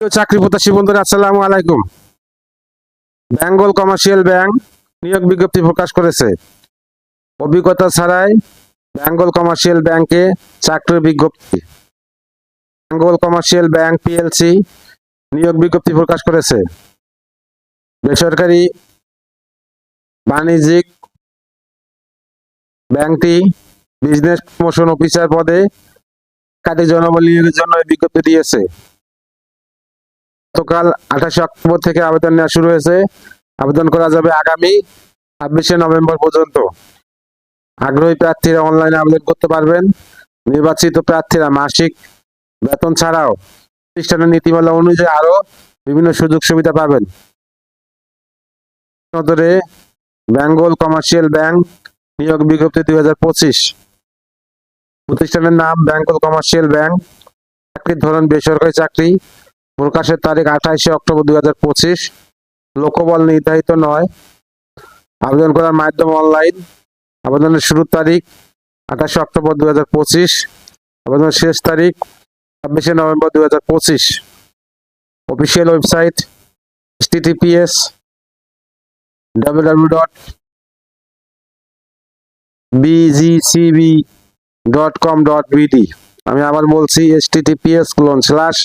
চাকরি প্রত্যাশী বন্ধুরা, আসসালামু আলাইকুম। বেঙ্গল কমার্শিয়াল ব্যাংক নিয়োগ বিজ্ঞপ্তি প্রকাশ করেছে। অভিজ্ঞতা ছাড়াই বেঙ্গল কমার্শিয়াল ব্যাংকে চাকরির বিজ্ঞপ্তি। বেঙ্গল কমার্শিয়াল ব্যাংক পিএলসি নিয়োগ বিজ্ঞপ্তি প্রকাশ করেছে। বেসরকারি বাণিজ্যিক ব্যাংকটি বিজনেস প্রমোশন অফিসার পদে কাটি জনবল নিয়োগের জন্য বিজ্ঞপ্তি দিয়েছে। গতকাল আঠাশে অক্টোবর থেকে আবেদন নেওয়া শুরু হয়েছে। আবেদন করা যাবে আগামী ছাব্বিশে নভেম্বর পর্যন্ত। আগ্রহী প্রার্থীরা অনলাইনে আবেদন করতে পারবেন। নির্বাচিত প্রার্থীরা মাসিক বেতন ছাড়াও প্রতিষ্ঠানের নীতিমালা অনুযায়ী আরও বিভিন্ন সুযোগ সুবিধা পাবেন। বেঙ্গল কমার্শিয়াল ব্যাংক নিয়োগ বিজ্ঞপ্তি দুই হাজার পঁচিশ। প্রতিষ্ঠানের নাম বেঙ্গল কমার্শিয়াল ব্যাংক। চাকরির ধরন বেসরকারি চাকরি। প্রকাশের তারিখ আঠাইশে অক্টোবর দুই হাজার পঁচিশ। লোকবল নির্ধারিত নয়। আবেদন করার মাধ্যম অনলাইন। আবেদনের শুরুর তারিখ আঠাশে অক্টোবর দুই হাজার পঁচিশ। আবেদনের শেষ তারিখ ছাব্বিশে নভেম্বর দুই হাজার পঁচিশ। Official website https www dot bgcb dot com dot BD আমি আবার বলছি https colon slash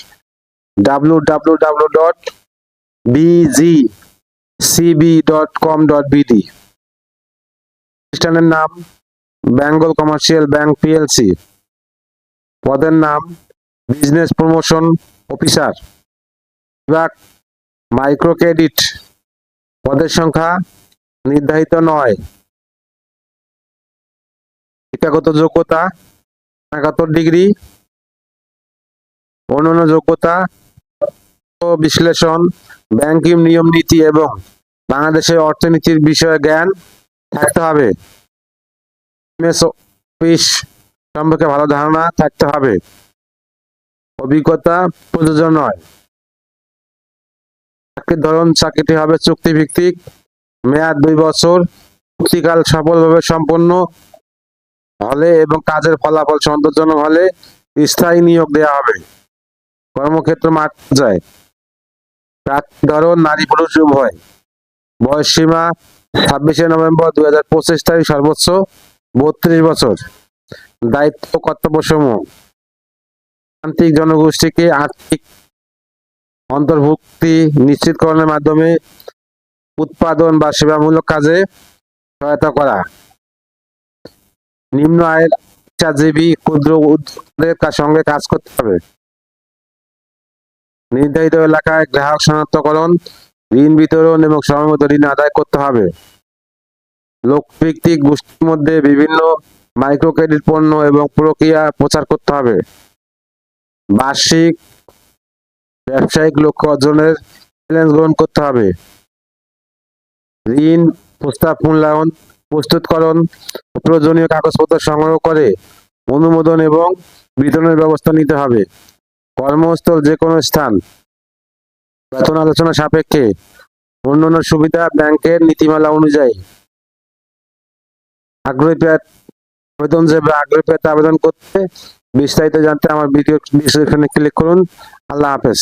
www dot bgcb dot com dot BD প্রতিষ্ঠানের নাম বেঙ্গল কমার্শিয়াল ব্যাংক পিএলসি পদের নাম বিজনেস প্রমোশন অফিসার বিভাগ মাইক্রো ক্রেডিট পদের সংখ্যা নির্ধারিত নয়। শিক্ষাগত যোগ্যতা একাত্তর ডিগ্রি। অন্যান্য যোগ্যতা বিশ্লেষণ, ব্যাংকিং নিয়ম নীতি এবং বাংলাদেশের অর্থনীতির বিষয়ে জ্ঞান থাকতে হবে। সম্পর্কে ভালো ধারণা থাকতে হবে। অভিজ্ঞতা প্রযোজ্য নয়। চাকরির ধরন, চাকরিটি হবে চুক্তি ভিত্তিক মেয়াদ দুই বছর চুক্তিকাল সফলভাবে সম্পন্ন হলে এবং কাজের ফলাফল সন্তোষজনক হলে স্থায়ী নিয়োগ দেওয়া হবে। কর্মক্ষেত্র মাঠ যায় প্রার্থী ধরন নারী পুরুষ উভয়। বয়স সীমা ছাব্বিশে নভেম্বর দুই হাজার পঁচিশ তারিখ, সর্বোচ্চ বত্রিশ বছর। দায়িত্ব কর্তব্য সমূহ প্রান্তিক জনগোষ্ঠীকে আর্থিক অন্তর্ভুক্তি নিশ্চিতকরণের মাধ্যমে উৎপাদন বা সেবামূলক কাজে সহায়তা করা। নিম্ন আয়ের পেশাজীবী ক্ষুদ্র উদ্যোগের সঙ্গে কাজ করতে হবে। নির্ধারিত এলাকায় গ্রাহক শনাক্তকরণ, ঋণ বিতরণ এবং সময়মতো ঋণ আদায় করতে হবে। লোকভিত্তিক গোষ্ঠীর মধ্যে বিভিন্ন মাইক্রো ক্রেডিট পণ্য এবং প্রক্রিয়া প্রচার করতে হবে। বার্ষিক ব্যবসায়িক লক্ষ্য অর্জনের চ্যালেঞ্জ গ্রহণ করতে হবে। ঋণ প্রস্তাব মূল্যায়ন, প্রস্তুতকরণ, প্রয়োজনীয় কাগজপত্র সংগ্রহ করে অনুমোদন এবং বিতরণের ব্যবস্থা নিতে হবে। কর্মস্থল যে কোনো স্থান। বেতন আলোচনা সাপেক্ষে অন্যান্য সুবিধা ব্যাংকের নীতিমালা অনুযায়ী। আগ্রহী আবেদন যে আগ্রহী আবেদন করতে বিস্তারিত জানতে আমার ভিডিও ডিসক্রিপশনে ক্লিক করুন। আল্লাহ হাফেজ।